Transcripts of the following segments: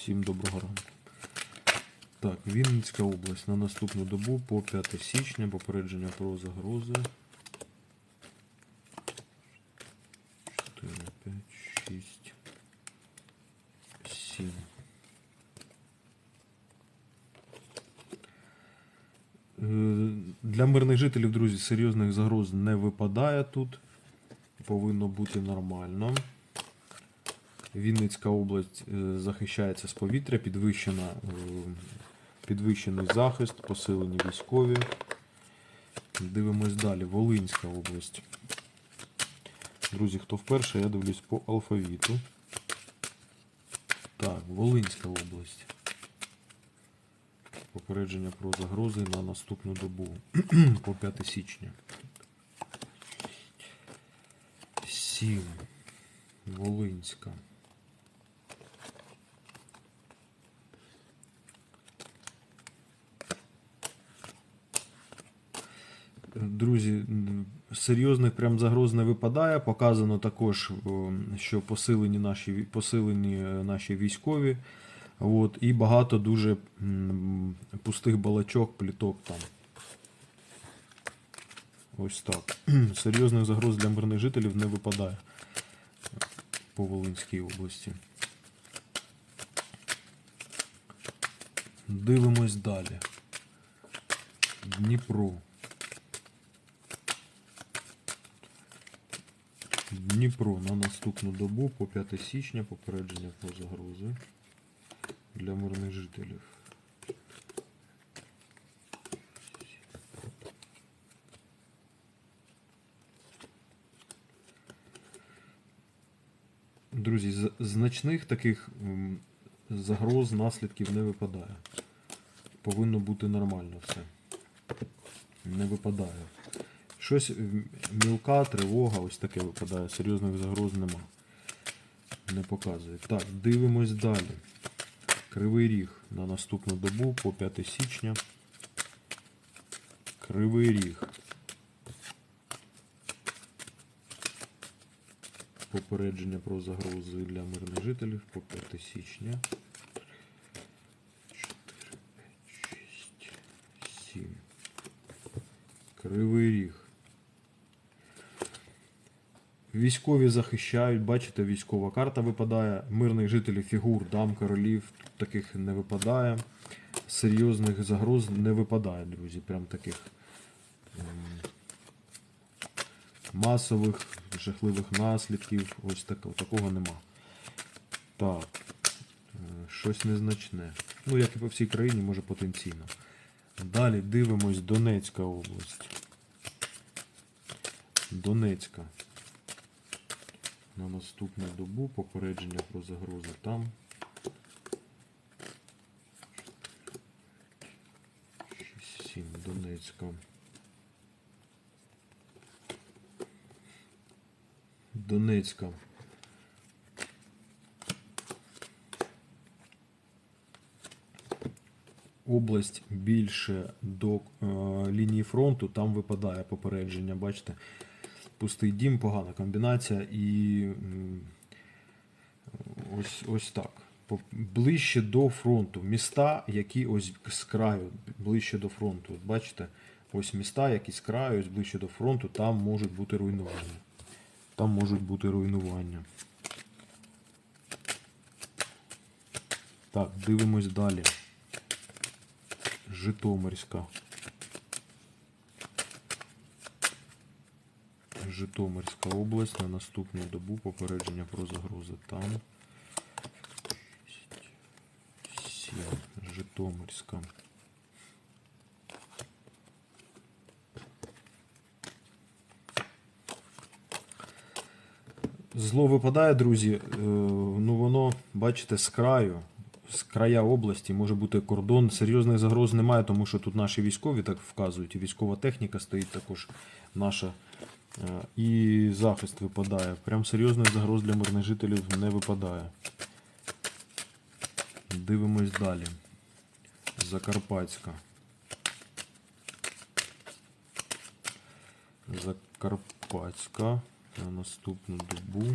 Всім доброго ранку. Так, Вінницька область на наступну добу по 5 січня. Попередження про загрози. 4, 5, 6, 7. Е, Для мирних жителів, друзі, серйозних загроз не випадає тут. Повинно бути нормально. Вінницька область е, захищається з повітря, підвищена, е, підвищений захист, посилені військові. Дивимось далі. Волинська область. Друзі, хто вперше, я дивлюсь по алфавіту. Так, Волинська область. Попередження про загрози на наступну добу по 5 січня. 7. Волинська. Друзі, серйозних прям загроз не випадає. Показано також, що посилені наші, посилені е, наші військові. От, і багато дуже пустих балачок, пліток там. Ось так. Серйозних загроз для мирних жителів не випадає по Волинській області. Дивимось далі. Дніпро. Дніпро на наступну добу по 5 січня попередження про загрози для мирних жителів. Друзі, значних таких загроз, наслідків не випадає. Повинно бути нормально все. Не випадає. Щось мілка, тривога, ось таке випадає. Серйозних загроз нема. Не показує. Так, дивимось далі. Кривий ріг на наступну добу по 5 січня. Кривий ріг. Попередження про загрози для мирних жителів по 5 січня. 4, 5, 6, 7. Кривий ріг. Військові захищають, бачите, військова карта випадає. Мирних жителів фігур, дам, королів, таких не випадає. Серйозних загроз не випадає, друзі. Прям таких ем, масових, жахливих наслідків. Ось такого, такого нема. Так, е, щось незначне. Ну, як і по всій країні, може потенційно. Далі дивимось Донецька область. Донецька. На наступну добу попередження про загрози там. 7 Донецька. Донецька. Область більше до е, лінії фронту, там випадає попередження, бачите? Пустий дім, погана комбінація і ось, ось так. Ближче до фронту. Міста, які ось з краю, ближче до фронту. От бачите, ось міста, які з краю, ось ближче до фронту, там можуть бути руйнування. Там можуть бути руйнування. Так, дивимось далі. Житомирська. Житомирська область на наступну добу попередження про загрози там. 7. Житомирська. Зло випадає, друзі. е, Ну воно, бачите, з краю, з края області може бути кордон. Серйозних загроз немає, тому що тут наші військові так вказують, і військова техніка стоїть також наша. Е, І захист випадає. Прям серйозних загроз для мирних жителів не випадає. Дивимось далі. Закарпатська. Закарпатська на наступну добу.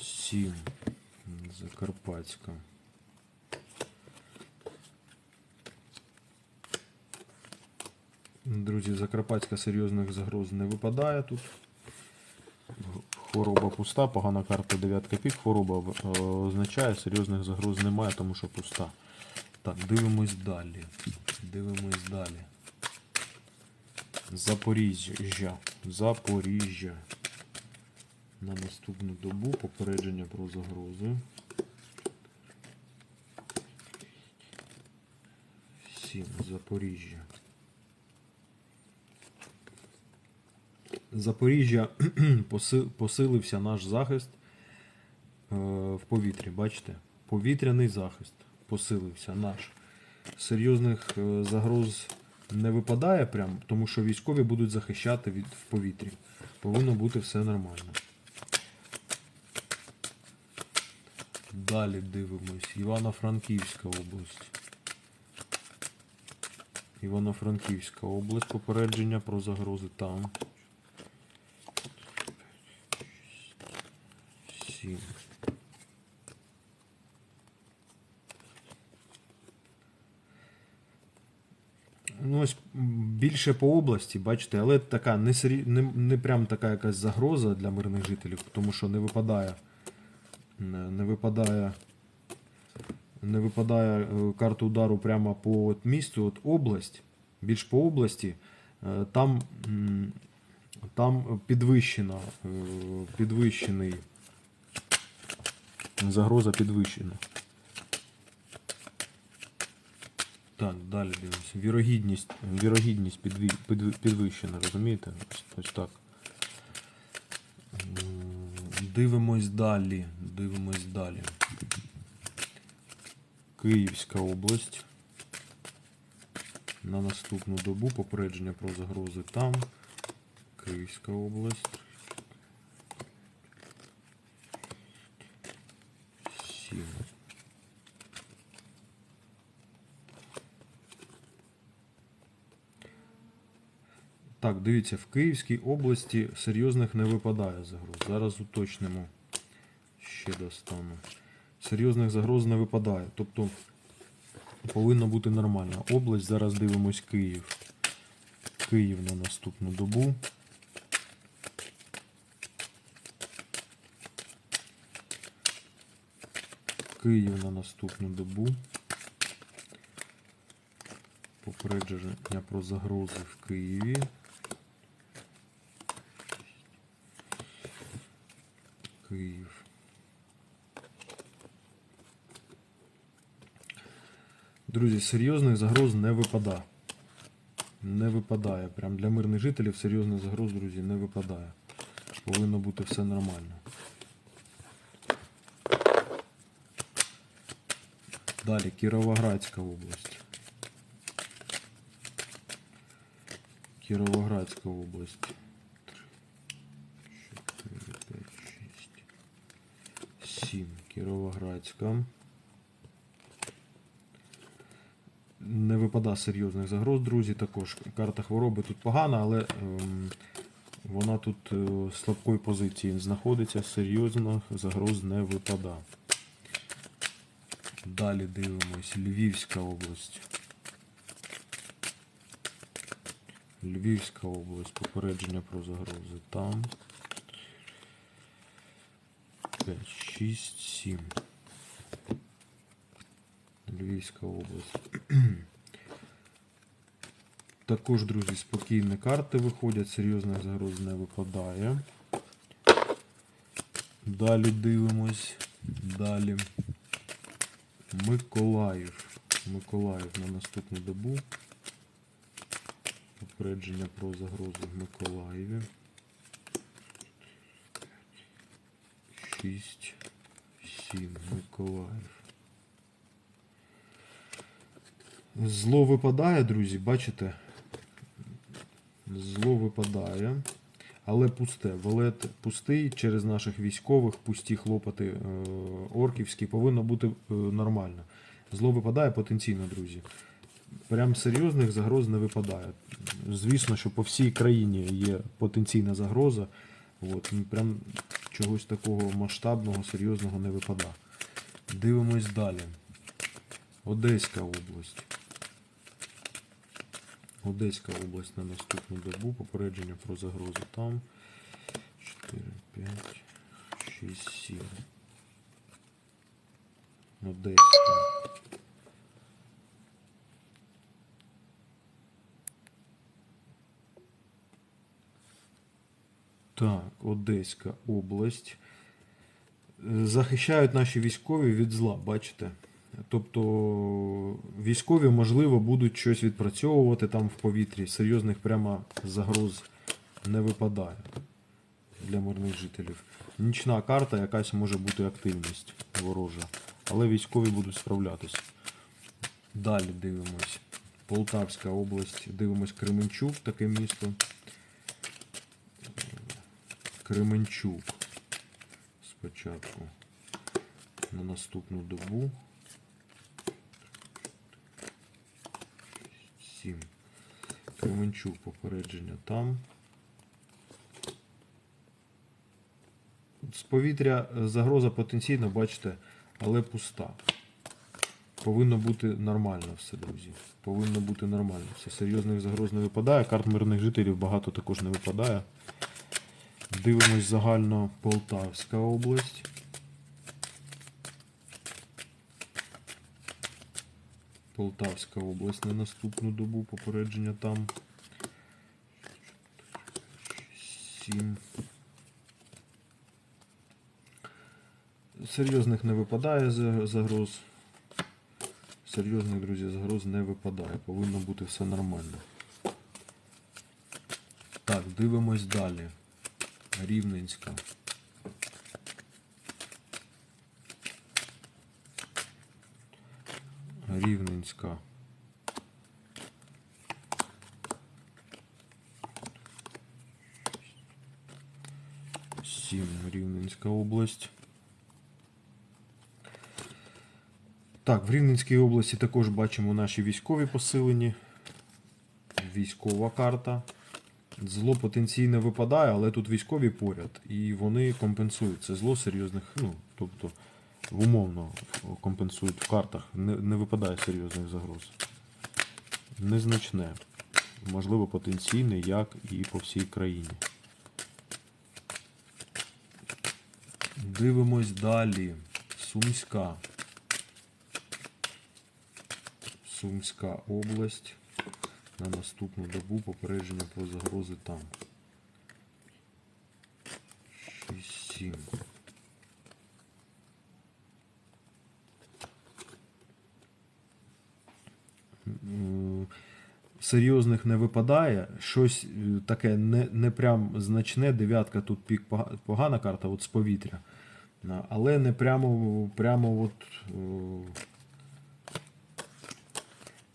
7. Закарпатська. Друзі, Закарпатська серйозних загроз не випадає тут. Хвороба пуста, погана карта дев'ятка пік. Хвороба е, означає, серйозних загроз немає, тому що пуста. Так, дивимось далі. Дивимось далі. Запоріжжя. Запоріжжя. На наступну добу попередження про загрози. 7. Запоріжжя. Запоріжжя посилився наш захист е, в повітрі. Бачите? Повітряний захист посилився наш. Серйозних е, загроз не випадає прям, тому що військові будуть захищати від в повітрі. Повинно бути все нормально. Далі дивимось. Івано-Франківська область. Івано-Франківська область. Попередження про загрози там. 7. Ну, ось більше по області, бачите, але така не, сері... не, не прям така якась загроза для мирних жителів, тому що не випадає. Не, випадає. Не випадає е, карта удару прямо по от місту, от область, більш по області, е, там, там підвищена, е, підвищений Загроза підвищена. Так, далі дивимося. Вірогідність, вірогідність підві, підві- підвищена, розумієте? Ось так. Дивимось далі. Дивимось далі. Київська область. На наступну добу попередження про загрози там. Київська область. 7. Так, дивіться, в Київській області серйозних не випадає загроз. Зараз уточнимо. Ще достану. Серйозних загроз не випадає. Тобто повинно бути нормально. Область, зараз дивимось Київ. Київ на наступну добу. Київ на наступну добу. Попередження про загрози в Києві. Київ. Друзі, серйозних загроз не випадає. Не випадає. Прям для мирних жителів серйозних загроз, друзі, не випадає. Повинно бути все нормально. Далі Кіровоградська область. Кіровоградська область. 4, 5, 6, 7. Кіровоградська. Не випада серйозних загроз, друзі. Також карта хвороби тут погана, але ем, вона тут е, в слабкої позиції знаходиться. Серйозних загроз не випада. Далі дивимось. Львівська область. Львівська область. Попередження про загрози там. 5, 6, 7. Львівська область. Також, друзі, спокійні карти виходять, серйозних загроз не випадає. Далі дивимось. Далі. Миколаїв. Миколаїв на наступну добу. Попередження про загрози в Миколаєві. 6, 7. Миколаїв. Зло випадає, друзі, бачите? Зло випадає. Але пусте. Валет пустий через наших військових, пусті хлопоти е, орківські, повинно бути е, нормально. Зло випадає потенційно, друзі. Прям серйозних загроз не випадає. Звісно, що по всій країні є потенційна загроза. От, прям чогось такого масштабного, серйозного не випадає. Дивимось далі. Одеська область. Одеська область на наступну добу. Попередження про загрози там. 4, 5, 6, 7. Одеська. Так, Одеська область. Е, Захищають наші військові від зла, бачите? Тобто військові, можливо, будуть щось відпрацьовувати там в повітрі. Серйозних прямо загроз не випадає для мирних жителів. Нічна карта, якась може бути активність ворожа. Але військові будуть справлятися. Далі дивимось. Полтавська область, дивимось Кременчук, таке місто. Кременчук. Спочатку на наступну добу. 7. Кременчук попередження там. З повітря е, загроза потенційна, бачите, але пуста. Повинно бути нормально все, друзі. Повинно бути нормально. Все серйозних загроз не випадає. Карт мирних жителів багато також не випадає. Дивимось загально Полтавська область. Полтавська область на наступну добу попередження там. 7. Серйозних не випадає загроз. Серйозних, друзі, загроз не випадає. Повинно бути все нормально. Так, дивимось далі. Рівненська. Рівненська. Сім. Рівненська область. Так, в Рівненській області також бачимо наші військові посилені. Військова карта. Зло потенційне випадає, але тут військові поряд, і вони компенсують це зло серйозних, ну, тобто умовно компенсують в картах. Не, не випадає серйозних загроз. Незначне. Можливо, потенційне, як і по всій країні. Дивимось далі. Сумська. Сумська область. На наступну добу попередження про загрози там. 6-7. Серйозних не випадає. Щось е, таке не, не прям значне. Дев'ятка тут пік погана карта, от з повітря. Але не прямо, прямо от.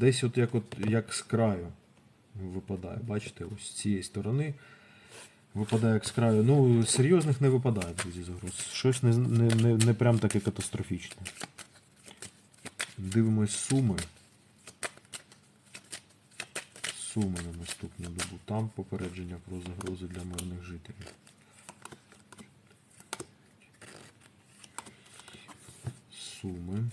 Десь от як, от як з краю випадає. Бачите, ось з цієї сторони випадає як з краю. Ну, серйозних не випадає, друзі, загроз. Щось не, не, не, не прям таке катастрофічне. Дивимось суми. Суми на наступну добу. Там попередження про загрози для мирних жителів. Суми.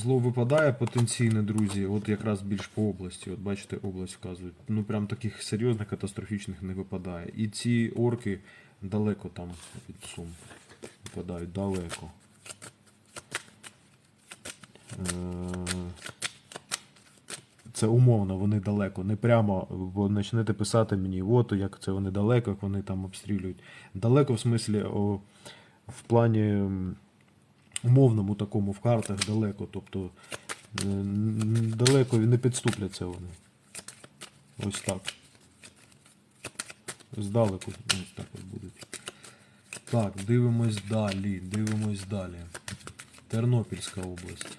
Зло випадає потенційне, друзі, от якраз більш по області. От бачите, область вказують. Ну прям таких серйозних катастрофічних не випадає. І ці орки далеко там від сум. Випадають далеко. Е, Це умовно, вони далеко. Не прямо, бо почнете писати мені, от як це вони далеко, як вони там обстрілюють. Далеко, в смислі, о, в плані. Умовному такому в картах далеко, тобто е, далеко не підступляться вони. Ось так. Здалеку ось так от будуть. Так, дивимось далі, дивимось далі. Тернопільська область.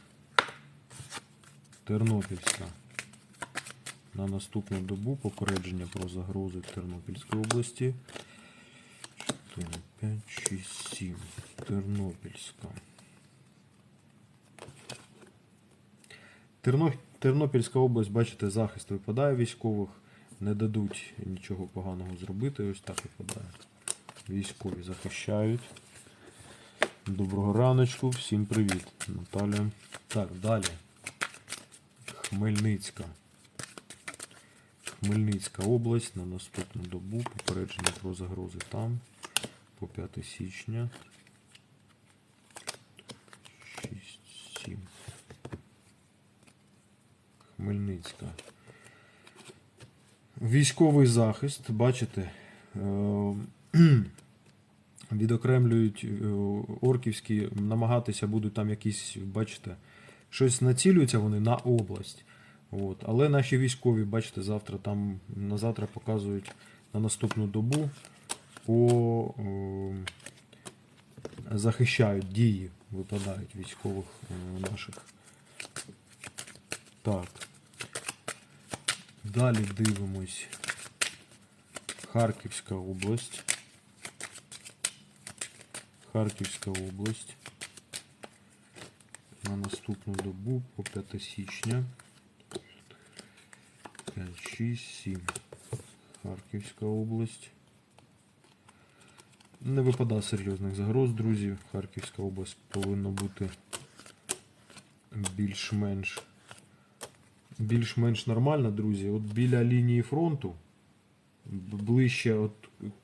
Тернопільська. На наступну добу попередження про загрози в Тернопільській області. 4, 5, 6, 7. Тернопільська. Терно... Тернопільська область, бачите, захист випадає військових. не дадуть нічого поганого зробити. Ось так випадає. Військові захищають. Доброго раночку, всім привіт, Наталя. Так, далі. Хмельницька. Хмельницька область на наступну добу. Попередження про загрози там. По 5 січня. 6, 7. Хмельницька. Військовий захист, бачите, е, відокремлюють е, орківські, намагатися будуть там якісь, бачите, щось націлюються вони на область. От. Але наші військові, бачите, завтра там на завтра показують на наступну добу по е, захищають дії, випадають військових наших. Так. Далі дивимось. Харківська область. Харківська область. На наступну добу по 5 січня. 5, 6, 7. Харківська область. Не випадає серйозних загроз, друзі. Харківська область повинна бути більш-менш більш-менш нормальна, друзі. От біля лінії фронту, ближче от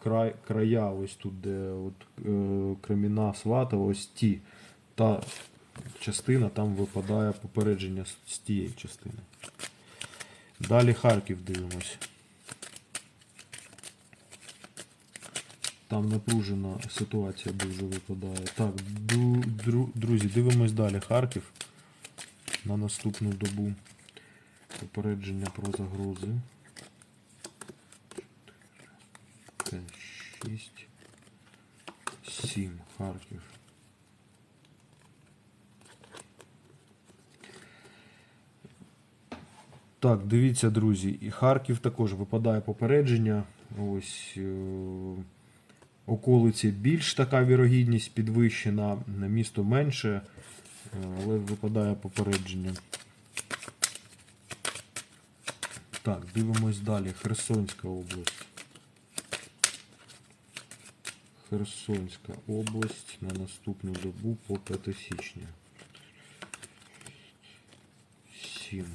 край, края, ось тут, де от, е, Креміна, Сватова, ось ті. Та частина там випадає попередження з тієї частини. Далі Харків дивимось. Там напружена ситуація дуже випадає. Так, друзі, дивимось далі. Харків на наступну добу. Попередження про загрози. 5, 6, 7. Харків. Так, дивіться, друзі, і Харків також випадає попередження. Ось е, околиці більш така вірогідність підвищена, місто менше, е, але випадає попередження. Так, дивимось далі. Херсонська область. Херсонська область на наступну добу по 5 січня. 7.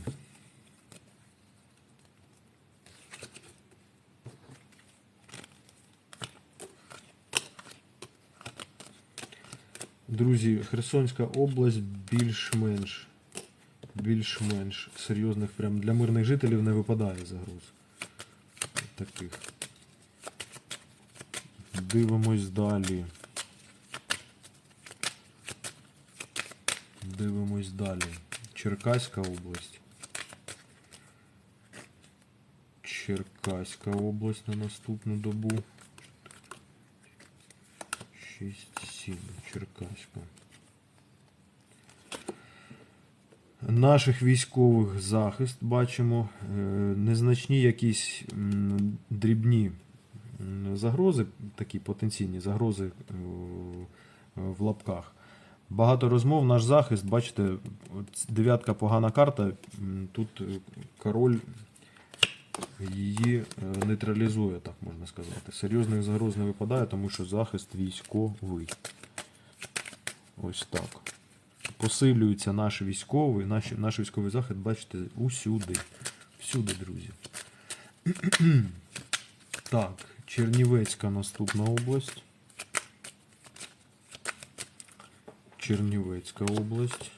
Друзі, Херсонська область більш-менш більш-менш серйозних прям для мирних жителів не випадає загроз. Таких. Дивимось далі. Дивимось далі. Черкаська область. Черкаська область на наступну добу. 6-7. Черкаська. Наших військових захист бачимо. Е, Незначні якісь дрібні загрози, такі потенційні загрози е, в лапках. Багато розмов, наш захист, бачите, дев'ятка погана карта. Тут е, король її нейтралізує, так можна сказати. Серйозних загроз не випадає, тому що захист військовий. Ось так. Посилюється наш військовий, наш, наш військовий захист, бачите, усюди. Всюди, друзі. так, Чернівецька наступна область. Чернівецька область.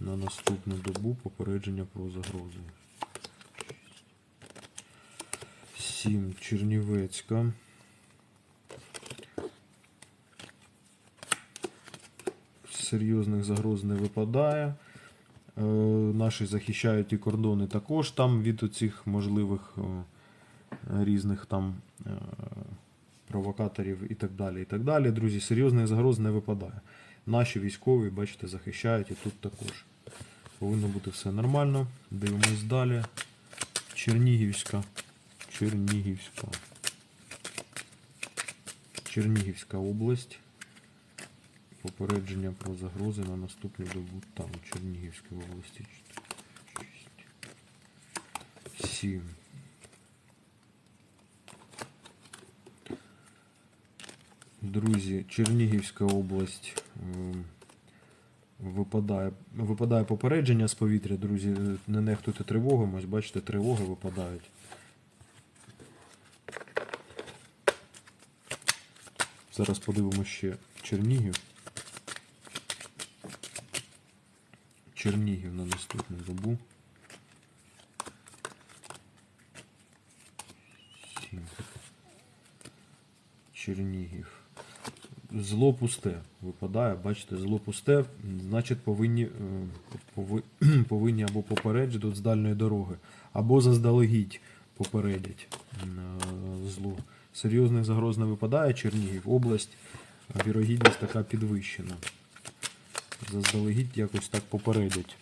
На наступну добу попередження про загрози. 7. Чернівецька. Серйозних загроз не випадає. Е, Наші захищають і кордони також там від оцих можливих е, різних там е, провокаторів і так далі. І так далі. Друзі, серйозних загроз не випадає. Наші військові, бачите, захищають і тут також. Повинно бути все нормально. Дивимось далі. Чернігівська. Чернігівська. Чернігівська область. Попередження про загрози на наступну добу там, у Чернігівській області. 7. Друзі, Чернігівська область ем, випадає випадає попередження з повітря, друзі. Не нехтуйте тривогами, ось бачите, тривоги випадають. Зараз подивимося ще Чернігів. Чернігів на наступну добу. Сім. Чернігів. Зло пусте випадає, бачите, зло пусте, значить повинні, е, пови- повинні або попереджити з дальної дороги, або заздалегідь попередять е, зло. Серйозних загроз не випадає Чернігів, область, вірогідність така підвищена. Заздалегідь якось так попередять.